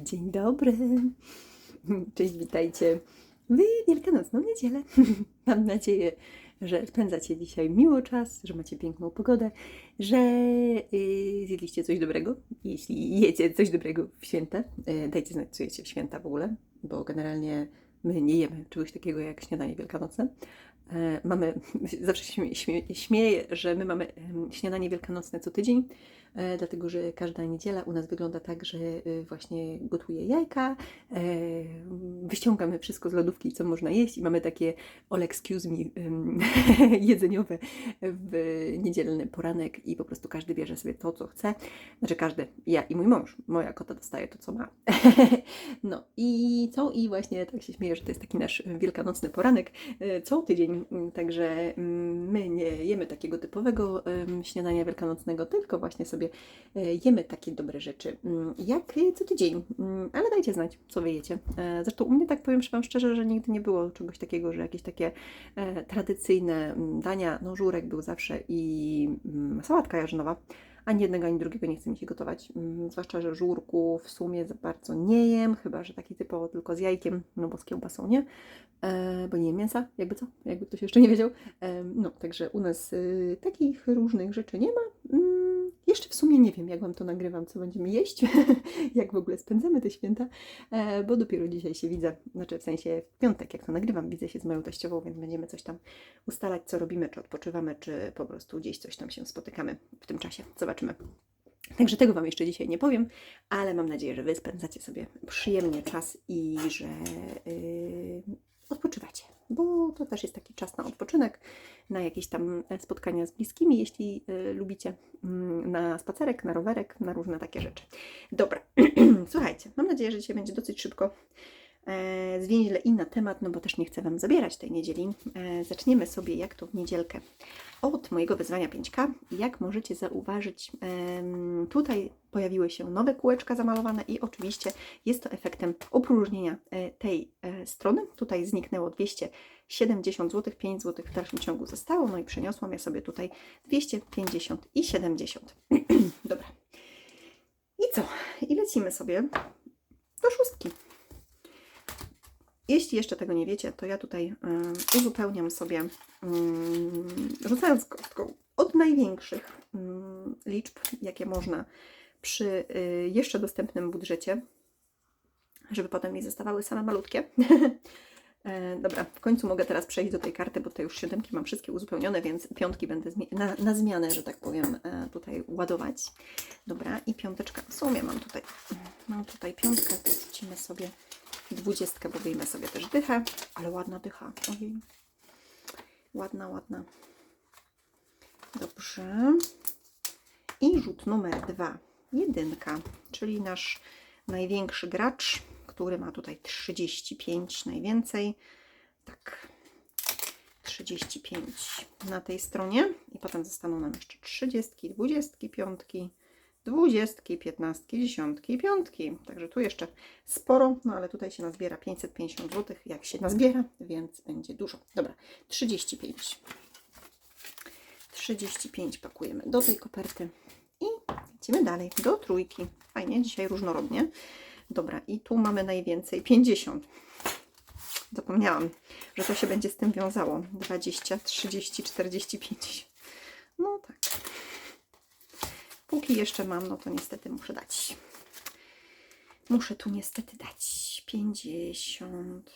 Dzień dobry. Cześć, witajcie w Wielkanocną niedzielę. Mam nadzieję, że spędzacie dzisiaj miło czas, że macie piękną pogodę, że yy, zjedliście coś dobrego. Jeśli jecie coś dobrego w święta, yy, dajcie znać, co jecie w święta w ogóle, bo generalnie my nie jemy czegoś takiego jak śniadanie wielkanocne. E, Mamy, zawsze się śmie- śmie- śmieję, że my mamy em, śniadanie wielkanocne co tydzień, dlatego że każda niedziela u nas wygląda tak, że e, właśnie gotuję jajka, e, wyściągamy wszystko z lodówki, co można jeść i mamy takie all excuse me jedzeniowe w niedzielny poranek i po prostu każdy bierze sobie to, co chce. Znaczy każdy, ja i mój mąż, moja kota dostaje to, co ma. No i co? I właśnie tak się śmieję, że to jest taki nasz wielkanocny poranek e, co tydzień, także mm, my nie jemy takiego typowego śniadania wielkanocnego, tylko właśnie sobie e, jemy takie dobre rzeczy, mm, jak e, co tydzień. Mm, Ale dajcie znać, co wy jecie. E, Zresztą u mnie tak powiem Wam szczerze, że nigdy nie było czegoś takiego, że jakieś takie e, tradycyjne mm, dania, no żurek był zawsze i sałatka jarzynowa. Ani jednego, ani drugiego nie chce mi się gotować. Zwłaszcza, że żurku w sumie za bardzo nie jem, chyba że taki typowo tylko z jajkiem, no bo z kiełbasą nie, e, bo nie jem mięsa, jakby co, jakby ktoś jeszcze nie wiedział. E, no, także u nas y, takich różnych rzeczy nie ma. Jeszcze w sumie nie wiem, jak Wam to nagrywam, co będziemy jeść, jak w ogóle spędzamy te święta, e, bo dopiero dzisiaj się widzę, znaczy w sensie w piątek, jak to nagrywam, widzę się z moją teściową, więc będziemy coś tam ustalać, co robimy, czy odpoczywamy, czy po prostu gdzieś coś tam się spotykamy w tym czasie. Zobaczymy. Także tego Wam jeszcze dzisiaj nie powiem, ale mam nadzieję, że Wy spędzacie sobie przyjemnie czas i że yy, odpoczywacie, bo to też jest taki czas na odpoczynek, na jakieś tam e, spotkania z bliskimi, jeśli yy, lubicie, mm, na spacerek, na rowerek, na różne takie rzeczy. Dobra, słuchajcie, mam nadzieję, że dzisiaj będzie dosyć szybko. E, zwięźle i na temat, no bo też nie chcę Wam zabierać tej niedzieli. E, zaczniemy sobie jak to w niedzielkę od mojego wyzwania 5K. Jak możecie zauważyć, tutaj pojawiły się nowe kółeczka zamalowane i oczywiście jest to efektem opróżnienia e, tej strony. Tutaj zniknęło 270 zł, 5 zł w dalszym ciągu zostało, no i przeniosłam ja sobie tutaj 250 i 70. Dobra. I co? I lecimy sobie do szóstki. Jeśli jeszcze tego nie wiecie, to ja tutaj uzupełniam sobie, rzucając kostką od największych liczb, jakie można przy y, jeszcze dostępnym budżecie, żeby potem mi zostawały same malutkie. E, Dobra, w końcu mogę teraz przejść do tej karty, bo tutaj już siódemki mam wszystkie uzupełnione, więc piątki będę na, na zmianę, że tak powiem, e, tutaj ładować. Dobra, i piąteczka. W sumie mam tutaj, mam tutaj piątkę, to sobie dwudziestkę, bo wyjmę sobie też dychę, ale ładna dycha. Ojej. Ładna, ładna. Dobrze. I rzut numer dwa. Jedynka, czyli nasz największy gracz, który ma tutaj 35 najwięcej. Tak. 35 na tej stronie i potem zostaną nam jeszcze 30, 25, dwudziestki, piętnastki, dziesiątki piątki. Także tu jeszcze sporo, no ale tutaj się nazbiera 550 zł, jak się nazbiera, więc będzie dużo. Dobra, 35. 35 pakujemy do tej koperty i lecimy dalej, do trójki. Fajnie, dzisiaj różnorodnie. Dobra, i tu mamy najwięcej, 50. Zapomniałam, że to się będzie z tym wiązało. 20, 30, 40, 50. No tak. Póki jeszcze mam, no to niestety muszę dać. Muszę tu niestety dać 50.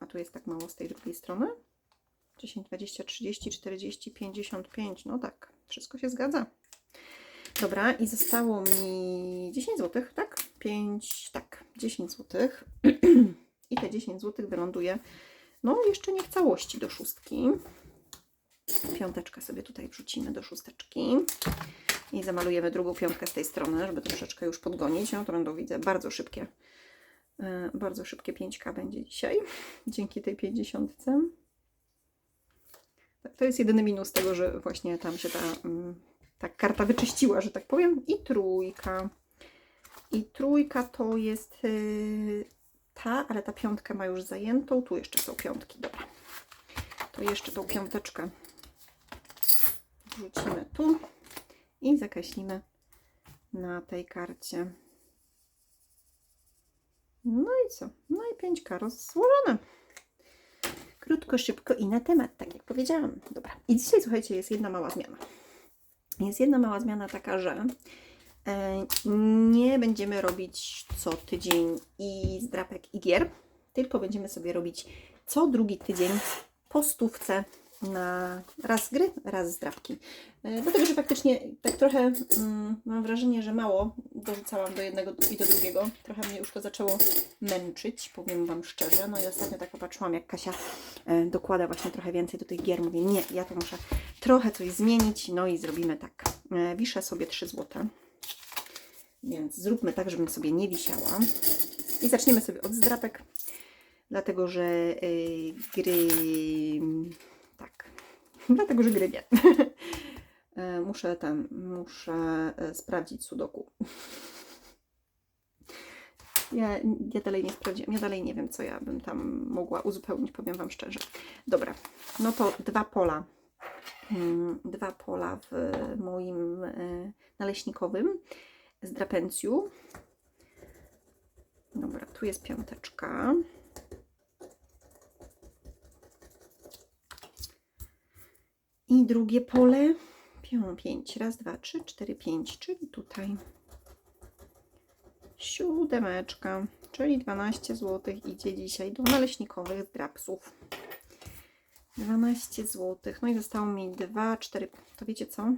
A tu jest tak mało z tej drugiej strony? 10, 20, 30, 40, 55. No tak, wszystko się zgadza. Dobra, i zostało mi 10 zł, tak? 5, tak, 10 zł. I te 10 zł wyląduje, no jeszcze nie w całości do szóstki. Piąteczkę sobie tutaj wrzucimy do szósteczki. I zamalujemy drugą piątkę z tej strony, żeby troszeczkę już podgonić. No to będą, widzę, bardzo szybkie, e, bardzo szybkie 5K będzie dzisiaj, dzięki tej 50. Tak, to jest jedyny minus tego, że właśnie tam się ta, mm, ta karta wyczyściła, że tak powiem. I trójka. I trójka to jest yy, ta, ale ta piątka ma już zajętą. Tu jeszcze są piątki, dobra. To jeszcze tą piąteczkę wrzucimy tu i zakreślimy na tej karcie. No i co? No i 5 karo złożone. Krótko, szybko i na temat, tak jak powiedziałam. Dobra. I dzisiaj, słuchajcie, jest jedna mała zmiana. Jest jedna mała zmiana taka, że e, nie będziemy robić co tydzień i zdrapek i gier, tylko będziemy sobie robić co drugi tydzień po stówce na raz gry, raz zdrapki. E, Dlatego, że faktycznie tak trochę mm, mam wrażenie, że mało dorzucałam do jednego i do drugiego. Trochę mnie już to zaczęło męczyć, powiem Wam szczerze. No i ostatnio tak popatrzyłam, jak Kasia e, dokłada właśnie trochę więcej do tych gier. Mówię, nie, ja to muszę trochę coś zmienić. No i zrobimy tak. E, Wiszę sobie 3 złote. Więc zróbmy tak, żebym sobie nie wisiała. I zaczniemy sobie od zdrapek, dlatego że y, gry. Dlatego, że gry nie. E, muszę tam, muszę e, sprawdzić sudoku. Ja, ja dalej nie sprawdziłam, ja dalej nie wiem, co ja bym tam mogła uzupełnić, powiem Wam szczerze. Dobra, no to dwa pola. Mm, Dwa pola w moim e, naleśnikowym z drapencju. Dobra, tu jest piąteczka. I drugie pole. Pią, pięć. Raz, dwa, trzy, cztery, pięć. Czyli tutaj. Siódemeczka. Czyli 12 zł idzie dzisiaj do naleśnikowych drapsów. 12 zł. No i zostało mi 2, 4. To wiecie co?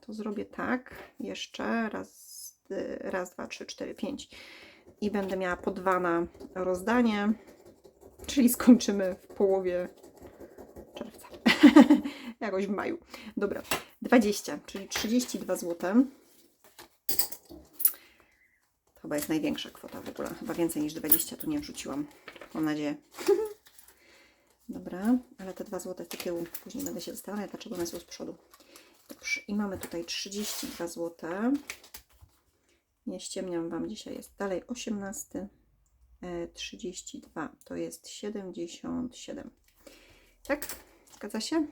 To zrobię tak. Jeszcze raz, raz, dwa, trzy, cztery, pięć. I będę miała po dwa na rozdanie. Czyli skończymy w połowie. Jakoś w maju. Dobra. 20, czyli 32 zł. To chyba jest największa kwota w ogóle. Chyba więcej niż 20 tu nie wrzuciłam. Mam nadzieję. Dobra, ale te 2 zł z tyłu. Później będę się zastanawiać, dlaczego one są z przodu. Dobrze, i mamy tutaj 32 zł. Nie ściemniam Wam, dzisiaj jest dalej 18. e, 32 to jest 77. Tak? Zgadza się?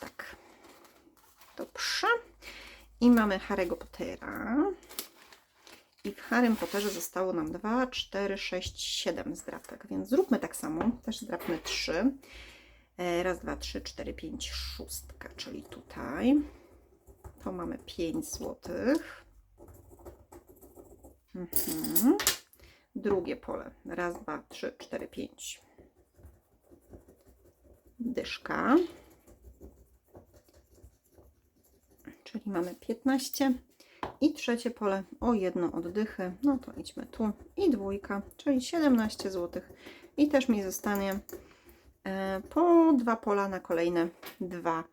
Tak. Dobrze. I mamy Harry'ego Pottera. I w Harrym Potterze zostało nam 2, 4, 6, 7 zdrapek, więc zróbmy tak samo. Też zdrapmy 3. E, Raz, dwa, trzy, cztery, pięć, szóstka, czyli tutaj. To mamy 5 złotych. Mhm. Drugie pole. Raz, dwa, trzy, cztery, pięć. Dyszka. Czyli mamy 15. I trzecie pole o jedno oddychy. No to idźmy tu. I dwójka, czyli 17 zł. I też mi zostanie e, po dwa pola na kolejne dwa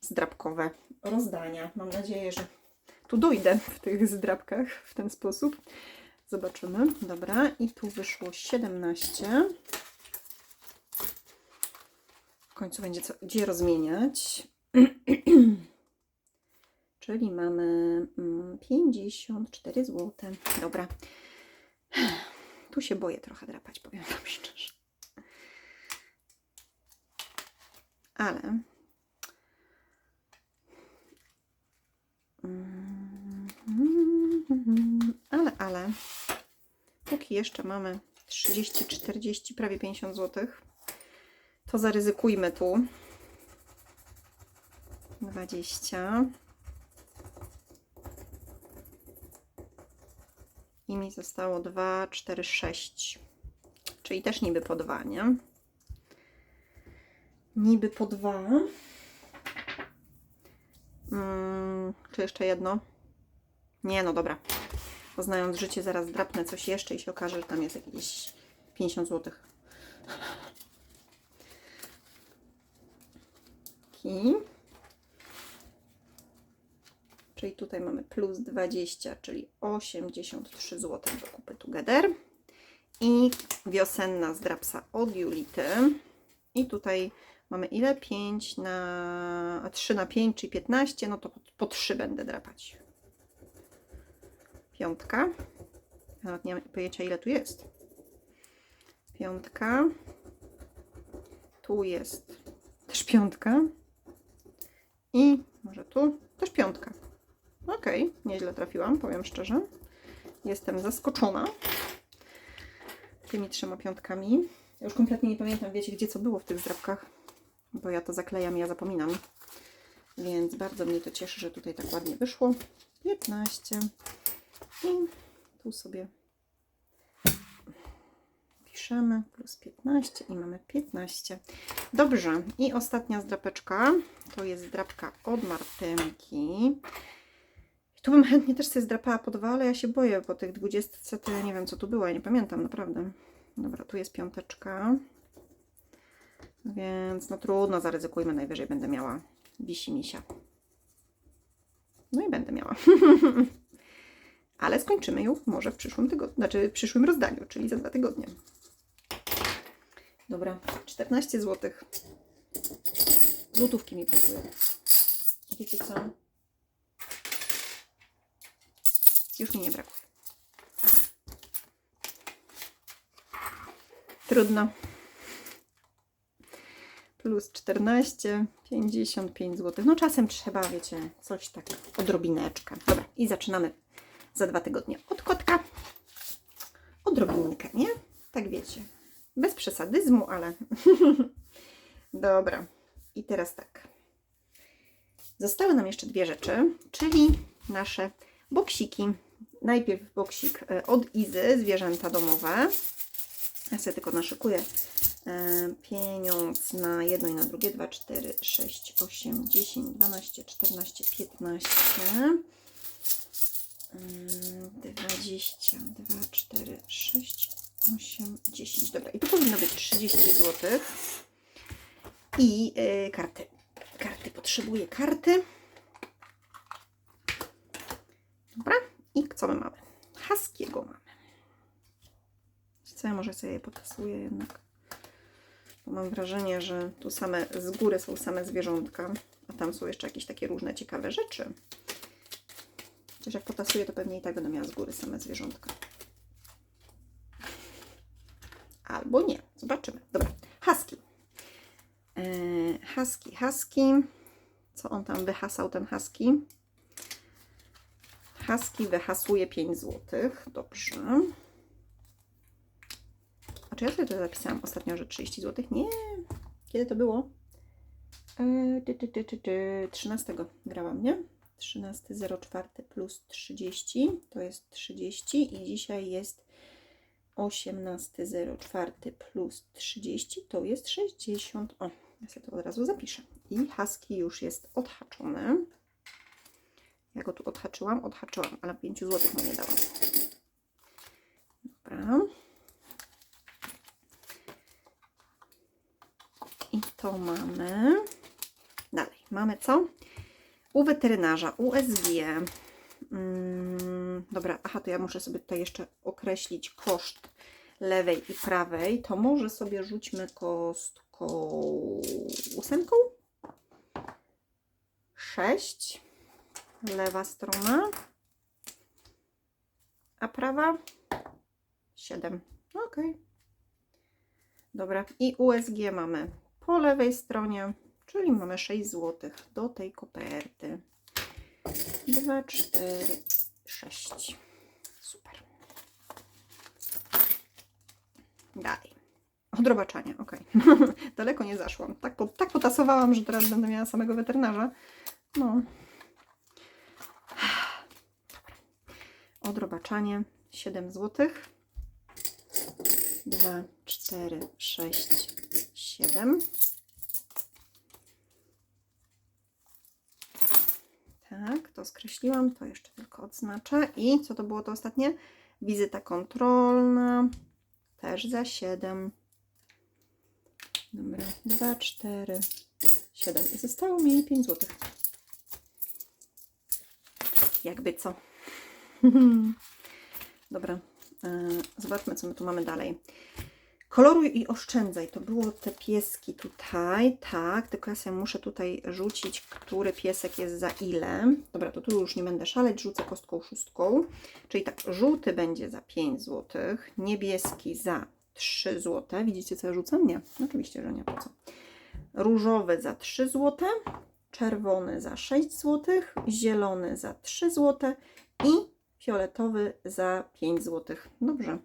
zdrabkowe rozdania. Mam nadzieję, że tu dojdę w tych zdrabkach w ten sposób. Zobaczymy. Dobra, i tu wyszło 17. W końcu będzie co, gdzie rozmieniać. Czyli mamy mm, 54 zł. Dobra. Tu się boję trochę drapać, powiem Wam szczerze. Ale. Mm, Ale, ale. Póki jeszcze mamy 30, 40, prawie 50 zł, to zaryzykujmy tu. 20. I mi zostało 2, 4, 6. Czyli też niby po 2, nie? Niby po 2. Mm, czy jeszcze jedno? Nie, no dobra. Poznając życie, zaraz drapnę coś jeszcze i się okaże, że tam jest jakieś 50 zł. I Czyli tutaj mamy plus 20, czyli 83 zł do kupy Together. I wiosenna zdrapsa od Julity. I tutaj mamy ile? 5 na 3 na 5, czyli 15. No to po, po 3 będę drapać. Piątka. Nawet nie mam pojęcia ile tu jest. Piątka. Tu jest też piątka. I może tu też piątka. Okej, nieźle trafiłam, powiem szczerze. Jestem zaskoczona tymi trzema piątkami. Ja już kompletnie nie pamiętam, wiecie, gdzie co było w tych zdrabkach, bo ja to zaklejam i ja zapominam. Więc bardzo mnie to cieszy, że tutaj tak ładnie wyszło. 15. I tu sobie piszemy plus 15 i mamy 15. Dobrze. I ostatnia zdrapeczka to jest zdrapka od Martynki. Tu bym chętnie też sobie zdrapała po ale ja się boję po tych 20 to ja nie wiem co tu było, ja nie pamiętam naprawdę. Dobra, tu jest piąteczka. Więc no trudno, zaryzykujmy, najwyżej będę miała wisi misia. No i będę miała. Ale skończymy ją może w przyszłym tygodniu, znaczy w przyszłym rozdaniu, czyli za dwa tygodnie. Dobra, 14 zł. Złotówki mi brakuje. Wiecie co? Już mi nie brakuje. Trudno. Plus 14, 55 zł. No czasem trzeba, wiecie, coś tak odrobineczkę. Dobra, i zaczynamy za dwa tygodnie od kotka. Odrobinkę, nie? Tak wiecie. Bez przesadyzmu, ale... Dobra. I teraz tak. Zostały nam jeszcze dwie rzeczy, czyli nasze boksiki. Najpierw boksik e, od Izy, zwierzęta domowe. Ja sobie tylko naszykuję e, pieniądz na jedno i na drugie. 2, 4, 6, 8, 10, 12, 14, 15. mm, 20, 2, 4, 6, 8, 10. Dobra, i tu powinno być 30 zł. I y, karty. Karty, potrzebuję karty. Dobra, i co my mamy? Haskiego mamy. Co ja może sobie je potasuję jednak. Bo mam wrażenie, że tu same z góry są same zwierzątka, a tam są jeszcze jakieś takie różne ciekawe rzeczy. Chociaż jak potasuję, to pewnie i tak będę miała z góry same zwierzątka. Albo nie. Zobaczymy. Dobra. Husky. Yy, husky, husky. Co on tam wyhasał, ten husky? Husky wyhasuje 5 zł. Dobrze. A czy ja sobie to zapisałam ostatnio, że 30 zł? Nie. Kiedy to było? Yy, ty, ty, ty, ty, ty. 13 grałam, nie? 13.04 plus 30 to jest 30 i dzisiaj jest 18.04 plus 30 to jest 60. O, ja sobie to od razu zapiszę. I Husky już jest odhaczony. Ja go tu odhaczyłam, odhaczyłam, ale 5 zł mu nie dałam. Dobra. I to mamy. Dalej, mamy co? U weterynarza, USG. Mm, dobra, aha, to ja muszę sobie tutaj jeszcze określić koszt lewej i prawej. To może sobie rzućmy kostką ósemką. 6. Lewa strona. A prawa 7. Ok. Dobra, i USG mamy po lewej stronie, czyli mamy 6 zł do tej koperty. 2, 4, 6. Super. Dalej. Odrobaczanie, ok. Daleko nie zaszłam. Tak, po, tak potasowałam, że teraz będę miała samego weterynarza. No. Odrobaczanie 7 zł. 2, 4, 6, 7. Tak, to skreśliłam, to jeszcze tylko odznaczę. I co to było to ostatnie? Wizyta kontrolna, też za 7. Dobra, 2, 4, 7. I zostało mi 5 zł. Jakby co. Dobra, e, zobaczmy, co my tu mamy dalej. Koloruj i oszczędzaj. To było te pieski tutaj, tak, tylko ja sobie muszę tutaj rzucić, który piesek jest za ile. Dobra, to tu już nie będę szaleć, rzucę kostką szóstką. Czyli tak, żółty będzie za 5 zł, niebieski za 3 zł. Widzicie, co ja rzucam? Nie, oczywiście, że nie, po co. Różowy za 3 zł, czerwony za 6 zł, zielony za 3 zł i fioletowy za 5 zł. Dobrze.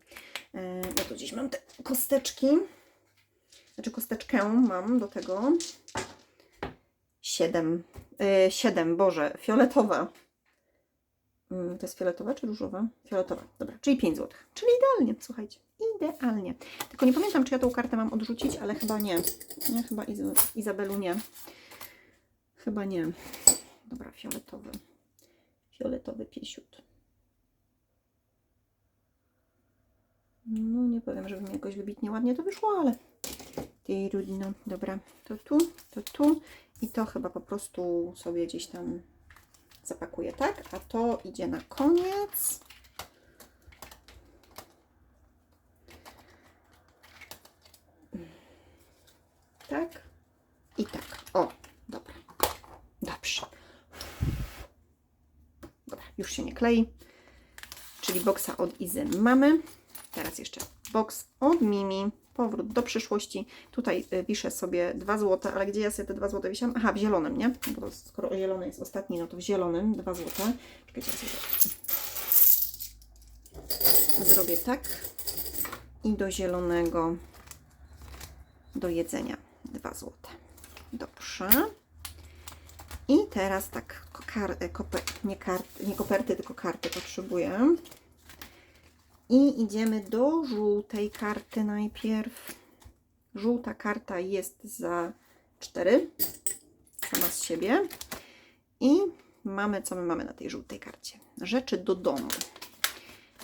E, Ja tu gdzieś mam te kosteczki. Znaczy kosteczkę mam do tego. 7. 7, Boże, fioletowa. Mm, To jest fioletowa czy różowa? Fioletowa, dobra, czyli 5 zł. Czyli idealnie, słuchajcie, idealnie. Tylko nie pamiętam, czy ja tą kartę mam odrzucić, ale chyba nie. Nie, chyba Iz- Izabelu nie. Chyba nie. Dobra, fioletowy. Fioletowy piesiut. No, nie powiem, żeby mi jakoś wybitnie ładnie to wyszło, ale trudno. Dobra, to tu, to tu i to chyba po prostu sobie gdzieś tam zapakuję, tak? A to idzie na koniec. Tak i tak. O, dobra. Dobrze. Dobra, już się nie klei. Czyli boksa od Izy mamy. Teraz jeszcze boks od Mimi. Powrót do przyszłości. Tutaj y, wiszę sobie 2 zł, ale gdzie ja sobie te 2 zł wisiam? Aha, w zielonym, nie? Bo to skoro zielony jest ostatni, no to w zielonym 2 zł. Czekajcie, ja sobie zrobię tak. I do zielonego do jedzenia 2 zł. Dobrze. I teraz tak, kar, koper, nie, kart, nie koperty, tylko karty potrzebuję. I idziemy do żółtej karty najpierw. Żółta karta jest za 4, sama z siebie. I mamy, co my mamy na tej żółtej karcie? Rzeczy do domu.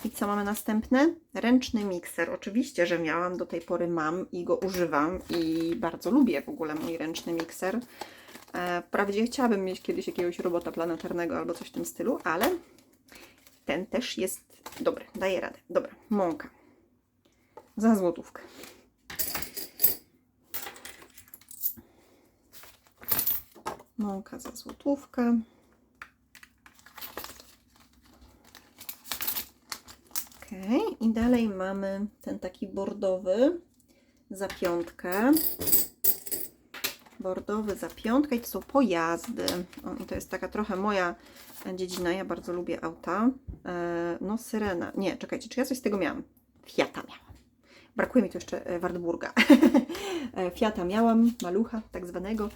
I co mamy następne? Ręczny mikser. Oczywiście, że miałam, do tej pory mam i go używam i bardzo lubię w ogóle mój ręczny mikser. E, Wprawdzie chciałabym mieć kiedyś jakiegoś robota planetarnego albo coś w tym stylu, ale ten też jest dobry, daje radę. Dobra, mąka. Za złotówkę. Mąka za złotówkę. Okej, i dalej mamy ten taki bordowy za piątkę. Bordowy za piątkę i to są pojazdy. O, I to jest taka trochę moja dziedzina. Ja bardzo lubię auta. E, no, Syrena. Nie, czekajcie, czy ja coś z tego miałam? Fiata miałam. Brakuje mi tu jeszcze e, Wartburga. E, Fiata miałam, malucha tak zwanego.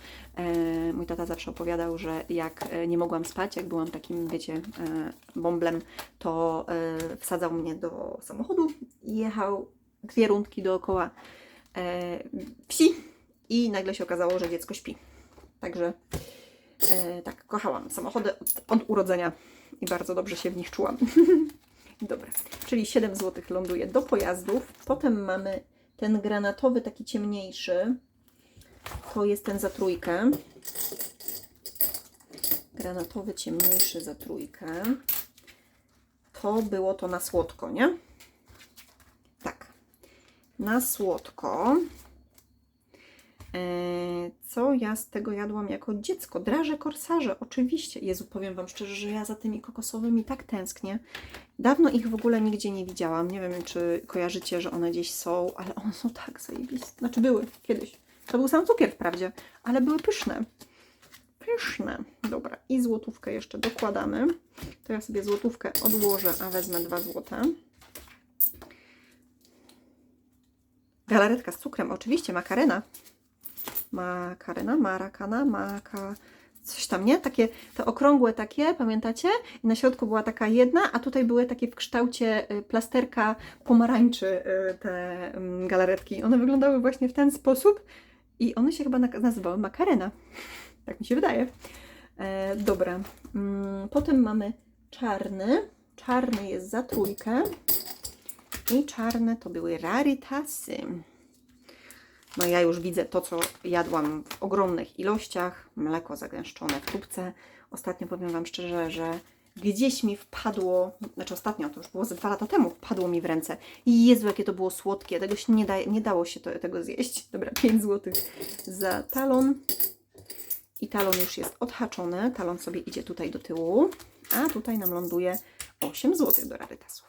Mój tata zawsze opowiadał, że jak nie mogłam spać, jak byłam takim, wiecie, bąblem, to wsadzał mnie do samochodu i jechał dwie rundki dookoła wsi i nagle się okazało, że dziecko śpi. Także tak, kochałam samochody od, od urodzenia i bardzo dobrze się w nich czułam. Dobra, czyli 7 zł ląduje do pojazdów. Potem mamy ten granatowy, taki ciemniejszy. To jest ten za trójkę. Granatowy, ciemniejszy za trójkę. To było to na słodko, nie? Tak. Na słodko. Eee, Co ja z tego jadłam jako dziecko? Draże korsarze, oczywiście. Jezu, powiem Wam szczerze, że ja za tymi kokosowymi tak tęsknię. Dawno ich w ogóle nigdzie nie widziałam. Nie wiem, czy kojarzycie, że one gdzieś są, ale one są tak zajebiste. Znaczy były kiedyś. To był sam cukier wprawdzie, ale były pyszne. Pyszne. Dobra, i złotówkę jeszcze dokładamy. To ja sobie złotówkę odłożę, a wezmę 2 złote. Galaretka z cukrem, oczywiście, makarena makarena, marakana, maka, coś tam, nie? Takie, te okrągłe takie, pamiętacie? I na środku była taka jedna, a tutaj były takie w kształcie y, plasterka pomarańczy y, te mm, galaretki. One wyglądały właśnie w ten sposób i one się chyba nazywały makarena. Tak mi się wydaje. E, dobra. Mm, Potem mamy czarny. Czarny jest za trójkę. I czarne to były rarytasy. No ja już widzę to, co jadłam w ogromnych ilościach. Mleko zagęszczone w tubce. Ostatnio powiem Wam szczerze, że gdzieś mi wpadło, znaczy ostatnio, to już było ze dwa lata temu, wpadło mi w ręce. I Jezu, jakie to było słodkie. Tego się nie, da, nie dało się to, tego zjeść. Dobra, 5 zł za talon. I talon już jest odhaczony. Talon sobie idzie tutaj do tyłu. A tutaj nam ląduje 8 zł do rarytasów.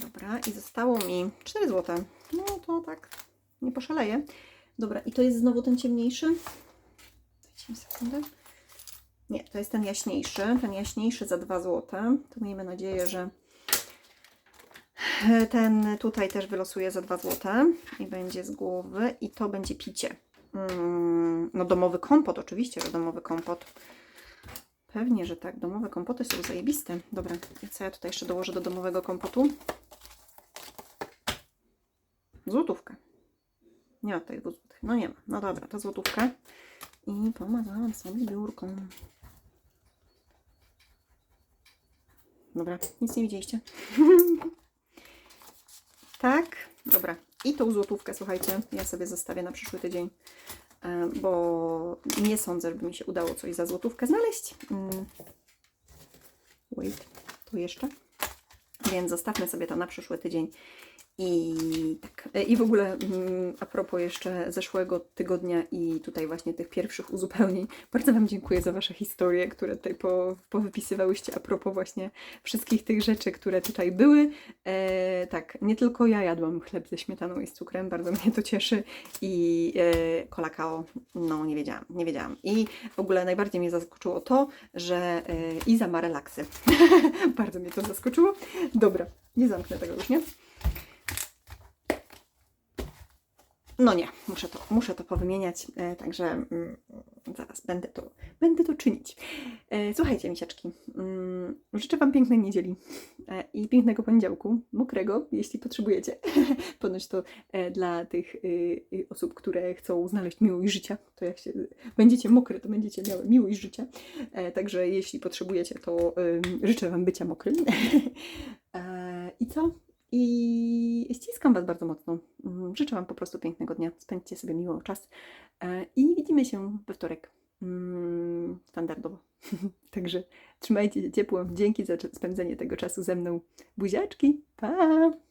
Dobra, i zostało mi 4 zł. No to tak, nie poszaleję. Dobra, i to jest znowu ten ciemniejszy? Dajcie mi sekundę. Nie, to jest ten jaśniejszy. Ten jaśniejszy za 2 zł. To miejmy nadzieję, że ten tutaj też wylosuje za 2 zł i będzie z głowy. I to będzie picie. Mm, no domowy kompot, oczywiście, że domowy kompot. Pewnie, że tak. Domowe kompoty są zajebiste. Dobra, co ja tutaj jeszcze dołożę do domowego kompotu? Złotówkę. Nie ma tutaj złotych. No nie ma. No dobra, to złotówkę. I pomazałam sobie biurką. Dobra, nic nie widzieliście. tak, dobra. I tą złotówkę, słuchajcie, ja sobie zostawię na przyszły tydzień, e, bo nie sądzę, żeby mi się udało coś za złotówkę znaleźć. Mm. Wait, tu jeszcze. Więc zostawmy sobie to na przyszły tydzień. I tak. E, I w ogóle mm, a propos jeszcze zeszłego tygodnia i tutaj właśnie tych pierwszych uzupełnień, bardzo Wam dziękuję za Wasze historie, które tutaj po, powypisywałyście a propos właśnie wszystkich tych rzeczy, które tutaj były. E, tak, nie tylko ja jadłam chleb ze śmietaną i z cukrem, bardzo mnie to cieszy i e, kolakao, no nie wiedziałam, nie wiedziałam. I w ogóle najbardziej mnie zaskoczyło to, że e, Iza ma relaksy. bardzo mnie to zaskoczyło. Dobra, nie zamknę tego już, nie? No nie, muszę to, muszę to powymieniać, e, także mm, zaraz będę to, będę to czynić. E, słuchajcie, misiaczki, mm, życzę Wam pięknej niedzieli e, i pięknego poniedziałku, mokrego, jeśli potrzebujecie. Ponoć to dla tych y, y, osób, które chcą znaleźć miłość życia, to jak się będziecie mokre, to będziecie miały miłość życia. Także jeśli potrzebujecie, to życzę Wam bycia mokrym. I co? I ściskam Was bardzo mocno. Mm, Życzę Wam po prostu pięknego dnia. Spędźcie sobie miło czas. E, I widzimy się we wtorek. Mm, Standardowo. Także trzymajcie się ciepło. Dzięki za spędzenie tego czasu ze mną. Buziaczki. Pa!